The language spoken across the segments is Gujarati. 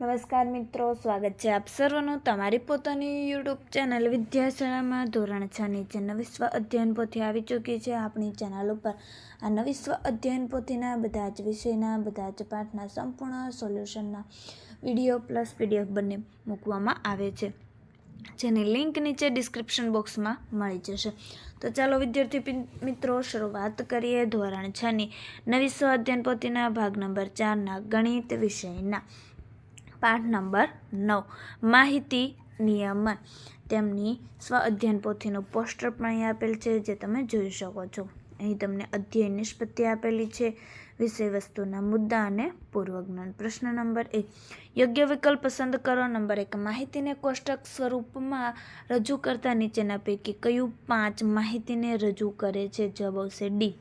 નમસ્કાર મિત્રો, સ્વાગત છે આપ સર્વનું તમારી પોતાની યુટ્યુબ ચેનલ વિદ્યાશાળામાં. ધોરણ છ નીચે નવી સ્વ અધ્યયન પોથી આવી ચૂકી છે આપણી ચેનલ ઉપર. આ નવી સ્વ અધ્યયન પોથીના બધા જ વિષયના, બધા જ પાઠના સંપૂર્ણ સોલ્યુશનના વીડિયો પ્લસ પીડીએફ બંને મૂકવામાં આવે છે. જેની લિંક નીચે ડિસ્ક્રિપ્શન બોક્સમાં મળી જશે. તો ચાલો વિદ્યાર્થી મિત્રો, શરૂઆત કરીએ ધોરણ છની નવી સ્વ અધ્યયન પોથીના ભાગ નંબર ચારના ગણિત વિષયના. પાઠ નંબર નવ. માહિતી નિયમન. તેમની સ્વ અધ્યયન પોથીનું પોસ્ટર પણ અહીં આપેલ છે, જે તમે જોઈ શકો છો. અહીં તમને અધ્યયન નિષ્પત્તિ આપેલી છે, વિષય વસ્તુના મુદ્દા અને પૂર્વજ્ઞાન. પ્રશ્ન નંબર એક. યોગ્ય વિકલ્પ પસંદ કરો. નંબર એક. માહિતીને કોષ્ટક સ્વરૂપમાં રજૂ કરતા નીચેના પૈકી કયું પાંચ માહિતીને રજૂ કરે છે? જવાબ આવશે ડી.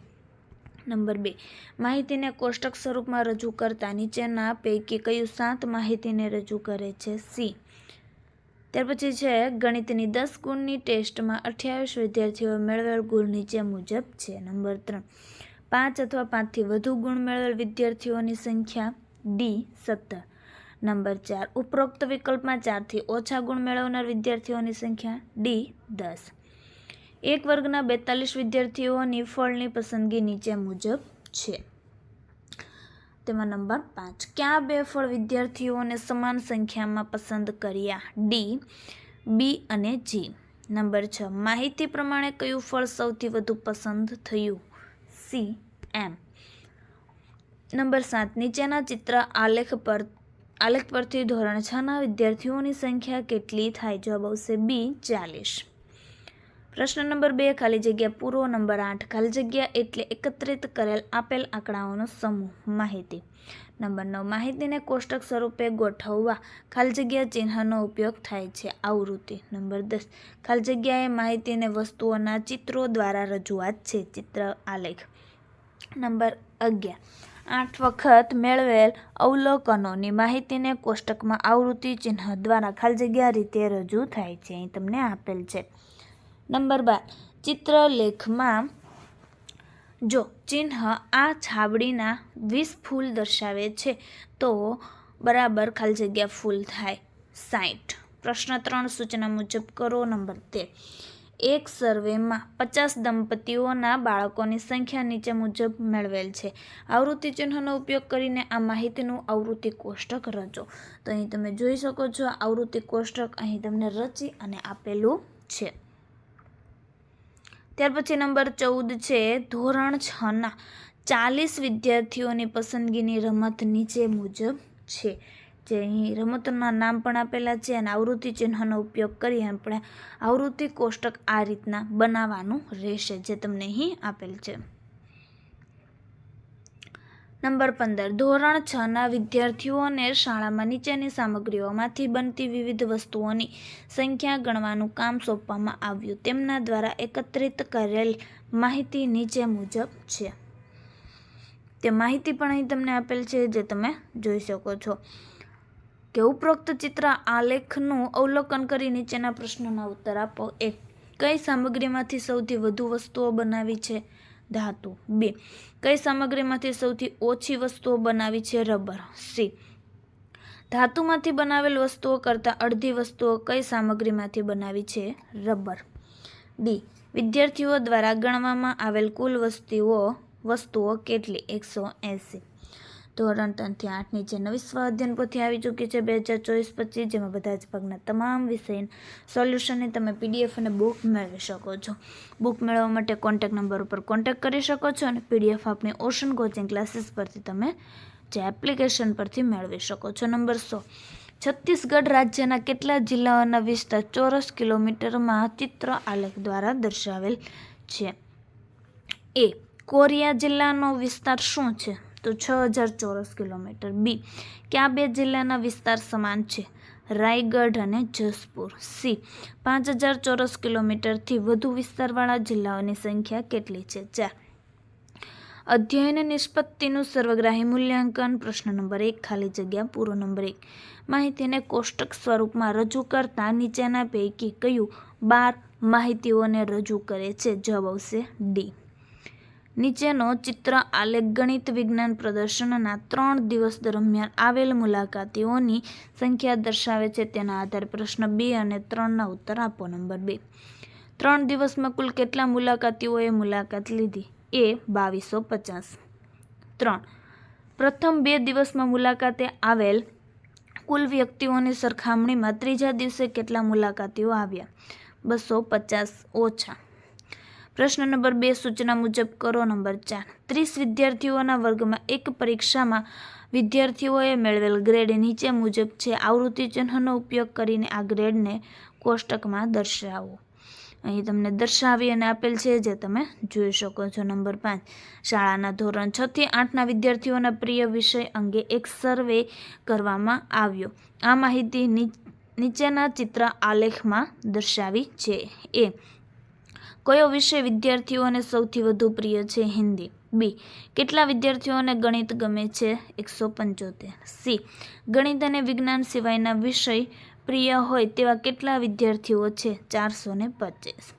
નંબર બે. માહિતીને કોષ્ટક સ્વરૂપમાં રજૂ કરતા નીચેના પૈકી કયું સાત માહિતીને રજૂ કરે છે? સી. ત્યાર પછી છે, ગણિતની દસ ગુણની ટેસ્ટમાં અઠ્યાવીસ વિદ્યાર્થીઓ મેળવેલ ગુણ નીચે મુજબ છે. નંબર ત્રણ. પાંચ અથવા પાંચથી વધુ ગુણ મેળવેલ વિદ્યાર્થીઓની સંખ્યા ડી સત્તર. નંબર ચાર. ઉપરોક્ત વિકલ્પમાં ચારથી ઓછા ગુણ મેળવનાર વિદ્યાર્થીઓની સંખ્યા ડી દસ. એક વર્ગના બેતાલીસ વિદ્યાર્થીઓની ફળની પસંદગી નીચે મુજબ છે. તેમાં નંબર પાંચ. કયા બે ફળ વિદ્યાર્થીઓને સમાન સંખ્યામાં પસંદ કર્યા? ડી, બી અને જી. નંબર છ. માહિતી પ્રમાણે કયું ફળ સૌથી વધુ પસંદ થયું? સી, એમ. નંબર સાત. નીચેના ચિત્ર આલેખ પર, આલેખ પરથી ધોરણ છના વિદ્યાર્થીઓની સંખ્યા કેટલી થાય? જવાબ આવશે બી, ચાલીસ. પ્રશ્ન નંબર બે, ખાલી જગ્યા પૂરો. નંબર આઠ, ખાલી જગ્યા એટલે એકત્રિત કરેલ આપેલ આંકડાઓનો સમૂહ. માહિતી. નંબર નવ, માહિતીને કોષ્ટક સ્વરૂપે ગોઠવવા ખાલી જગ્યા ચિહ્નનો ઉપયોગ થાય છે. આવૃત્તિ. નંબર દસ, ખાલી જગ્યાએ માહિતીને વસ્તુઓના ચિત્રો દ્વારા રજૂઆત છે. ચિત્ર આલેખ. નંબર અગિયાર, આઠ વખત મેળવેલ અવલોકનોની માહિતીને કોષ્ટકમાં આવૃત્તિ ચિહ્ન દ્વારા ખાલી જગ્યા રીતે રજૂ થાય છે. અહીં તમને આપેલ છે. નંબર બાર. ચિત્રલેખમાં જો ચિહ્ન આ છાબડીના વીસ ફૂલ દર્શાવે છે, તો બરાબર ખાલી જગ્યા ફૂલ થાય. સાઠ પ્રશ્ન ત્રણ સૂચના મુજબ કરો નંબર તેર. એક સર્વેમાં પચાસ દંપતીઓના બાળકોની સંખ્યા નીચે મુજબ મેળવેલ છે. આવૃત્તિ ચિહ્નનો ઉપયોગ કરીને આ માહિતીનું આવૃત્તિ કોષ્ટક રચો. તો અહીં તમે જોઈ શકો છો, આવૃત્તિ કોષ્ટક અહીં તમને રચી અને આપેલું છે. ત્યાર પછી નંબર ચૌદ છે, ધોરણ છના ચાલીસ વિદ્યાર્થીઓની પસંદગીની રમત નીચે મુજબ છે. જે અહીં રમતોના નામ પણ આપેલા છે અને આવૃત્તિ ચિહ્નનો ઉપયોગ કરી આપણે આવૃત્તિ કોષ્ટક આ રીતના બનાવવાનું રહેશે, જે તમને અહીં આપેલ છે. નંબર પંદર. ધોરણ છના વિદ્યાર્થીઓને શાળામાં નીચેની સામગ્રીઓમાંથી બનતી વિવિધ વસ્તુઓની સંખ્યા ગણવાનું કામ સોંપવામાં આવ્યું. તેમના દ્વારા એકત્રિત કરેલ માહિતી નીચે મુજબ છે. તે માહિતી પણ અહીં તમને આપેલ છે જે તમે જોઈ શકો છો. કે ઉપરોક્ત ચિત્ર આલેખનું અવલોકન કરી નીચેના પ્રશ્નોના ઉત્તર આપો. એક કઈ સામગ્રીમાંથી સૌથી વધુ વસ્તુઓ બનાવી છે? ધાતુ. બે. કઈ સામગ્રીમાંથી સૌથી ઓછી વસ્તુઓ બનાવી છે રબર? સી. ધાતુમાંથી બનાવેલ વસ્તુઓ કરતાં અડધી વસ્તુઓ કઈ સામગ્રીમાંથી બનાવી છે રબર? ડી. વિદ્યાર્થીઓ દ્વારા ગણવામાં આવેલ કુલ વસ્તુઓ વસ્તુઓ કેટલી? એકસો એંસી. ધોરણ ત્રણથી આઠની જે નવી સ્વ અધ્યયન પોથી આવી ચૂકી છે, બે હજાર ચોવીસ પચીસ, જેમાં બધા જ ભાગના તમામ વિષયના સોલ્યુશનની તમે પીડીએફ અને બુક મેળવી શકો છો. બુક મેળવવા માટે કોન્ટેક નંબર ઉપર કોન્ટેક કરી શકો છો અને પીડીએફ આપણી ઓશન કોચિંગ ક્લાસીસ પરથી તમે જે એપ્લિકેશન પરથી મેળવી શકો છો. નંબર સો, છત્તીસગઢ રાજ્યના કેટલા જિલ્લાઓના વિસ્તાર ચોરસ કિલોમીટરમાં ચિત્ર આલેખ દ્વારા દર્શાવેલ છે? એ, કોરિયા જિલ્લાનો વિસ્તાર શું છે? તો છ હજાર ચોરસ કિલોમીટર. બી. કયા બે જિલ્લાના વિસ્તાર સમાન છે. રાયગઢ અને જસપુર. સી. પાંચ હજાર ચોરસ કિલોમીટરથી વધુ વિસ્તારવાળા જિલ્લાઓની સંખ્યા કેટલી છે? ચાર. અધ્યયન નિષ્પત્તિનું સર્વગ્રાહી મૂલ્યાંકન. પ્રશ્ન નંબર એક, ખાલી જગ્યા પૂરો નંબર એક. માહિતીને કોષ્ટક સ્વરૂપમાં રજૂ કરતા નીચેના પૈકી કયું બાર માહિતીઓને રજૂ કરે છે? જવાબ આવશે ડી. નીચેનો ચિત્ર આલેખ ગણિત વિજ્ઞાન પ્રદર્શનના ત્રણ દિવસ દરમિયાન આવેલ મુલાકાતીઓની સંખ્યા દર્શાવે છે. તેના આધારે પ્રશ્ન બે અને ત્રણના ઉત્તર આપો. નંબર બે. ત્રણ દિવસમાં કુલ કેટલા મુલાકાતીઓએ મુલાકાત લીધી? એ બાવીસો પચાસ. ત્રણ. પ્રથમ બે દિવસમાં મુલાકાતે આવેલ કુલ વ્યક્તિઓની સરખામણીમાં ત્રીજા દિવસે કેટલા મુલાકાતીઓ આવ્યા? બસો પચાસ. ઓછા. પ્રશ્ન નંબર બે સૂચના મુજબ કરો નંબર ચાર. ત્રીસ વિદ્યાર્થીઓના વર્ગમાં એક પરીક્ષામાં વિદ્યાર્થીઓએ મેળવેલ ગ્રેડ નીચે મુજબ છે. આવૃત્તિ ચિહ્નનો ઉપયોગ કરીને આ ગ્રેડને કોષ્ટકમાં દર્શાવો. અહીં તમને દર્શાવી અને આપેલ છે જે તમે જોઈ શકો છો. નંબર પાંચ. શાળાના ધોરણ છ થી આઠના વિદ્યાર્થીઓના પ્રિય વિષય અંગે એક સર્વે કરવામાં આવ્યો. આ માહિતી નીચેના ચિત્ર આલેખમાં દર્શાવી છે. એ કયો વિષય વિદ્યાર્થીઓને સૌથી વધુ પ્રિય છે? હિન્દી. બી. કેટલા વિદ્યાર્થીઓને ગણિત ગમે છે? એકસો પંચોતેર. સી. ગણિત અને વિજ્ઞાન સિવાયના વિષય પ્રિય હોય તેવા કેટલા વિદ્યાર્થીઓ છે? ચારસો ને પચીસ.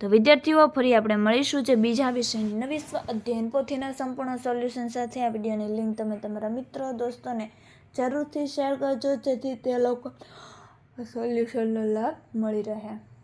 તો વિદ્યાર્થીઓ, ફરી આપણે મળીશું જે બીજા વિષયની નવી સ્વ, અધ્યયન પોથીના સંપૂર્ણ સોલ્યુશન સાથે. આ વિડીયોની લિંક તમે તમારા મિત્રો, દોસ્તોને જરૂરથી શેર કરજો, જેથી તે લોકો સોલ્યુશનનો લાભ મળી રહે.